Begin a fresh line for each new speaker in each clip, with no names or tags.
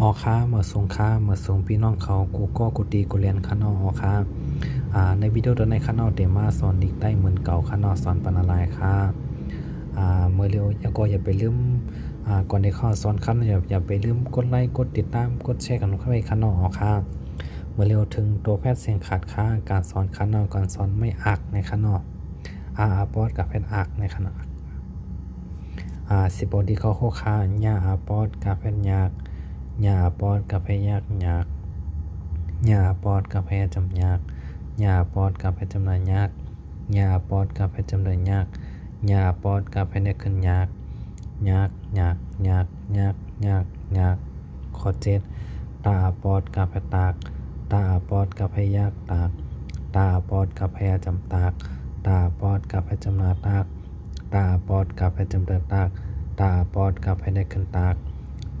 ออค้าเมื่อสงค้าเมื่อสงพี่น้องเขากูก็กูตีกูเรียนข้านอออค้าอ่าในวิดีโอตัวในข้านอเดมาสอนดิกได้เหมือนเก่าข้านอสอนปานอะไรค่ะอ่าเมื่อเร็วอย่าก็อย่าไปลืมอ่าก่อนในข้อสอนคันอย่าอย่าไปลืมกดไลค์กดติดตามกดแชร์กันเข้าไปข้านอออค่ะเมื่อเร็วถึงตัวแพทย์เสียงขาดค่าการสอนข้านอการสอนไม่อักในข้านออาอาปอดกับแพทย์อักในข้านออ่าสิบอดีเขาโคคาญาอาปอดกับแพทย์ยาก หญ้าปอดกาแฟยากยากหญ้าปอดกาแฟจำยากหญ้าปอดกาแฟจำนายยากหญ้าปอดกาแฟจำเลยยากหญ้าปอดกาแฟเนี่ยขึ้นยากยากยากยากยากยากยากข้อเจ็ดตาปอดกาแฟตากตาปอดกาแฟยากตากตาปอดกาแฟจำตากตาปอดกาแฟจำนาตากตาปอดกาแฟจำเดินตากตาปอดกาแฟได้ขึ้นตาก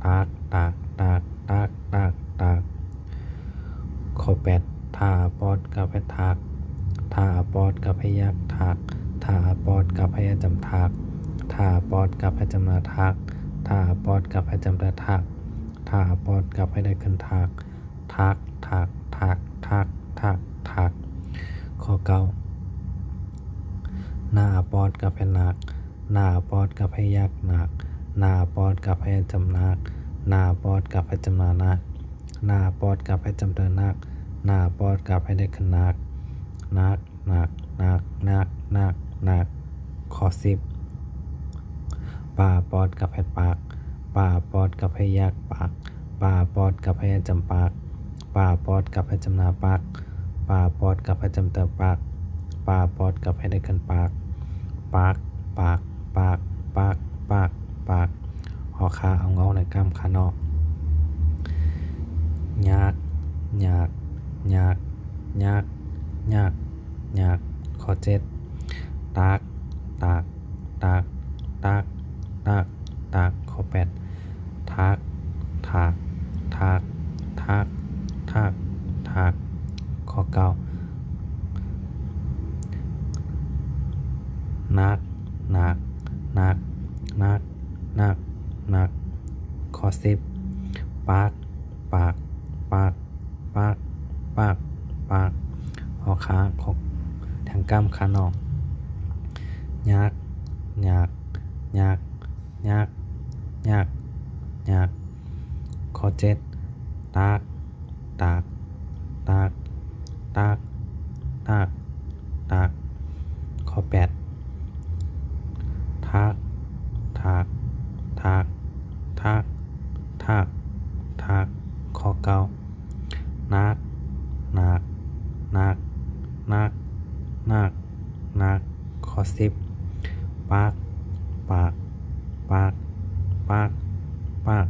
ตากตาก ตากตากตากตากข้อแปดทาปอดกับไปทากทาปอดกับพยักทากทาปอดกับพยจำทากทาปอดกับพจำนาทากทาปอดกับพจำได้ทากทาปอดกับให้ได้ขึ้นทากทากทากทากทากทากทากข้อเก้าหน้าปอดกับพนักหน้าปอดกับพยักหนักหน้าปอดกับพยจำนัก นาปอดกับพจำนานักนาปอดกับพจำเดินนักนาปอดกับให้ได้ขึ้นนักนักนักนักนักนักนักขอสิบป่าปอดกับให้ปากป่าปอดกับให้ยากปากป่าปอดกับให้จำปากป่าปอดกับให้จำนาปากป่าปอดกับให้จำเติมปากป่าปอดกับให้ได้ขึ้นปากปากปากปากปากปากปาก หอคาเอาเงาในกล้ามขานอกยากยากยากยากยากยากข้อเจ็ดตากตากตากตากตากตากข้อแปดทากทากทากทากทากทากข้อเก้านักนัก นัก นัก นัก นักข้อ สิบปากปากปากปากปากปากหอค้าของทางกล้ามขานอกยากยากยากยากยากยากข้อเจ็ดตากตากตากตากตากตากข้อแปดทากทากทาก ทากข้อเก้านักนักนักนักนักนักข้อสิบปากปากปากปากปาก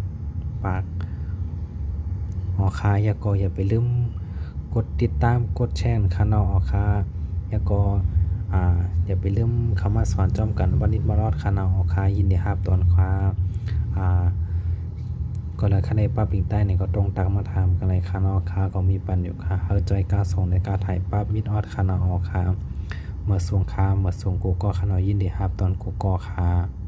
ปากหอคาอย่าก็อย่าไปลืมกดติดตามกดแชร์คานอหอคาอย่าก็อ่าอย่าไปลืมคำว่าสอนจอมกันวันนิดมารอดคานอหอคายินดีครับตอนคาอ่า ก็เลยคะในนป้าปิงใต้เนี่ยก็ตรงตักมาทำกันเลยค่ะนอค่ะก็มีปันอยู่ค่ะเฮาจอยกาส่งในกาถ่ายป้ามิดออดค่ะนาะค่ะเมื่อส่งค่ะเมื่อส่งกูก็ค่ะนายินดีครับตอนกูก็ค่ะ